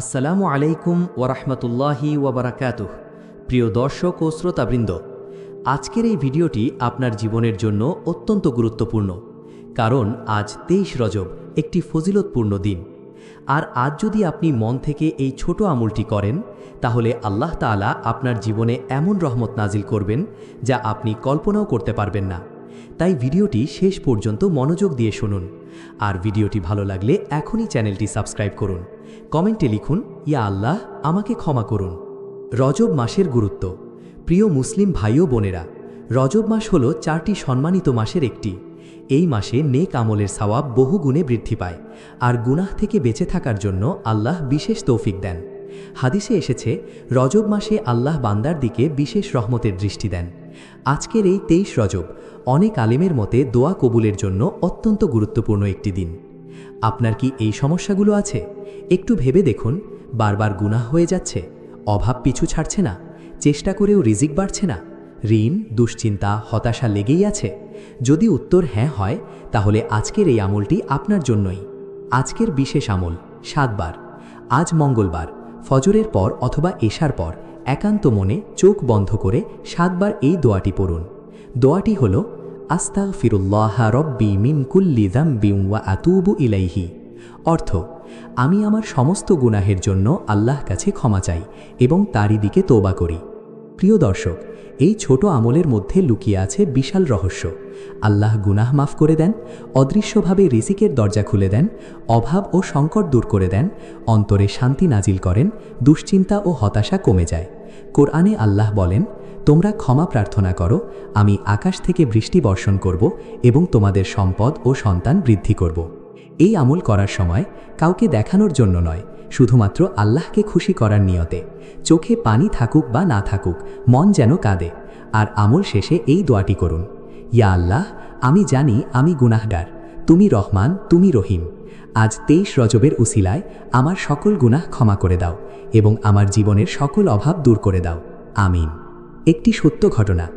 আসসালামু আলাইকুম ওরহমতুল্লাহি ওবরাকাতুহ প্রিয় দর্শক ও শ্রোতাবৃন্দ, আজকের এই ভিডিওটি আপনার জীবনের জন্য অত্যন্ত গুরুত্বপূর্ণ, কারণ আজ তেইশ রজব, একটি ফজিলতপূর্ণ দিন। আর আজ যদি আপনি মন থেকে এই ছোট আমলটি করেন, তাহলে আল্লাহ তাআলা আপনার জীবনে এমন রহমত নাজিল করবেন যা আপনি কল্পনাও করতে পারবেন না। তাই ভিডিওটি শেষ পর্যন্ত মনোযোগ দিয়ে শুনুন। আর ভিডিওটি ভালো লাগলে এখনই চ্যানেলটি সাবস্ক্রাইব করুন। কমেন্টে লিখুন, ইয়া আল্লাহ, আমাকে ক্ষমা করুন। রজব মাসের গুরুত্ব। প্রিয় মুসলিম ভাই ও বোনেরা, রজব মাস হল চারটি সম্মানিত মাসের একটি। এই মাসে নেক আমলের সওয়াব বহু গুণে বৃদ্ধি পায়। আর গুনাহ থেকে বেঁচে থাকার জন্য আল্লাহ বিশেষ তৌফিক দেন। হাদিসে এসেছে, রজব মাসে আল্লাহ বান্দার দিকে বিশেষ রহমতের দৃষ্টি দেন। আজকের এই তেইশ রজব অনেক আলিমের মতে দোয়া কবুলের জন্য অত্যন্ত গুরুত্বপূর্ণ একটি দিন। আপনার কি এই সমস্যাগুলো আছে? একটু ভেবে দেখুন, বারবার গুনাহ হয়ে যাচ্ছে, অভাব পিছু ছাড়ছে না, চেষ্টা করেও রিজিক বাড়ছে না, ঋণ, দুশ্চিন্তা, হতাশা লেগেই আছে। যদি উত্তর হ্যাঁ হয়, তাহলে আজকের এই আমলটি আপনার জন্যই। আজকের বিশেষ আমল সাতবার, আজ মঙ্গলবার ফজরের পর অথবা এশার পর একান্ত মনে চোখ বন্ধ করে সাতবার এই দোয়াটি পড়ুন। দোয়াটি হল আস্তা ফিরুল্লাহ রব্বি মিন কুল্লি দাম্বিম ওয়া আতুবু ইলাইহি। অর্থ, আমি আমার সমস্ত গুনাহের জন্য আল্লাহ কাছে ক্ষমা চাই এবং তারই দিকে তোবা করি। প্রিয় দর্শক, এই ছোট আমলের মধ্যে লুকিয়ে আছে বিশাল রহস্য। আল্লাহ গুনাহ মাফ করে দেন, অদৃশ্যভাবে রিজিকের দরজা খুলে দেন, অভাব ও সংকট দূর করে দেন, অন্তরে শান্তি নাজিল করেন, দুশ্চিন্তা ও হতাশা কমে যায়। কোরআনে আল্লাহ বলেন, তোমরা ক্ষমা প্রার্থনা করো, আমি আকাশ থেকে বৃষ্টি বর্ষণ করব এবং তোমাদের সম্পদ ও সন্তান বৃদ্ধি করব। এই আমল করার সময় কাউকে দেখানোর জন্য নয়, শুধুমাত্র আল্লাহকে খুশি করার নিয়তে। চোখে পানি থাকুক বা না থাকুক, মন যেন কাঁদে। আর আমল শেষে এই দোয়াটি করুন, ইয়া আল্লাহ, আমি জানি আমি গুনাহগার, তুমি রহমান, তুমি রহিম। আজ তেইশ রজবের উসিলায় আমার সকল গুনাহ ক্ষমা করে দাও এবং আমার জীবনের সকল অভাব দূর করে দাও। আমিন। একটি সত্য ঘটনা।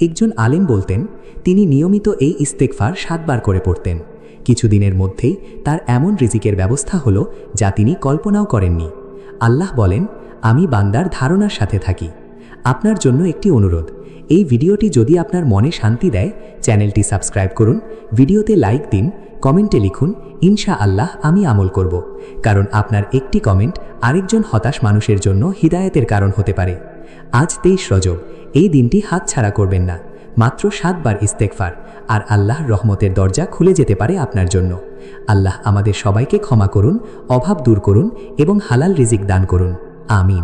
একজন আলেম বলতেন, তিনি নিয়মিত এই ইস্তেকফার সাতবার করে পড়তেন। কিছুদিনের মধ্যেই তার এমন রিজিকের ব্যবস্থা হলো যা তিনি কল্পনাও করেননি। আল্লাহ বলেন, আমি বান্দার ধারণার সাথে থাকি। আপনার জন্য একটি অনুরোধ, এই ভিডিওটি যদি আপনার মনে শান্তি দেয়, চ্যানেলটি সাবস্ক্রাইব করুন, ভিডিওতে লাইক দিন, কমেন্টে লিখুন ইনশা আল্লাহ আমি আমল করব। কারণ আপনার একটি কমেন্ট আরেকজন হতাশ মানুষের জন্য হিদায়তের কারণ হতে পারে। আজ তেইশ রজব, এই দিনটি হাতছাড়া করবেন না। মাত্র সাতবার ইস্তেকফার আর আল্লাহর রহমতের দরজা খুলে যেতে পারে আপনার জন্য। আল্লাহ আমাদের সবাইকে ক্ষমা করুন, অভাব দূর করুন এবং হালাল রিজিক দান করুন। আমিন।